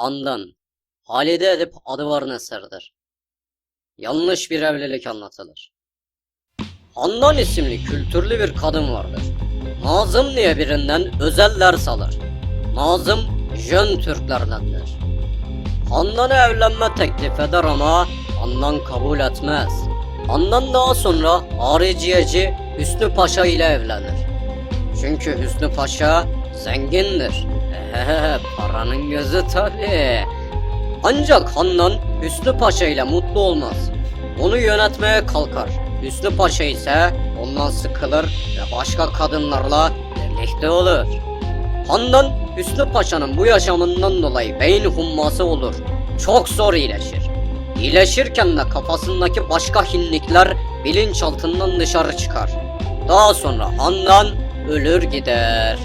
Handan, Halide Edip adı varın eseridir. Yanlış bir evlilik anlatılır. Handan isimli kültürlü bir kadın vardır. Nazım diye birinden özel ders alır. Nazım, Jön Türklerdendir. Handan'a evlenme teklif eder ama Handan kabul etmez. Handan daha sonra hariciyeci Hüsnü Paşa ile evlenir. Çünkü Hüsnü Paşa zengindir. Ehe, paranın gözü tabii. Ancak Handan Hüsnü Paşa ile mutlu olmaz. Onu yönetmeye kalkar. Hüsnü Paşa ise ondan sıkılır ve başka kadınlarla birlikte olur. Handan Hüsnü Paşa'nın bu yaşamından dolayı beyin humması olur. Çok zor iyileşir. İyileşirken de kafasındaki başka hinlikler bilinçaltından dışarı çıkar. Daha sonra Handan ölür gider.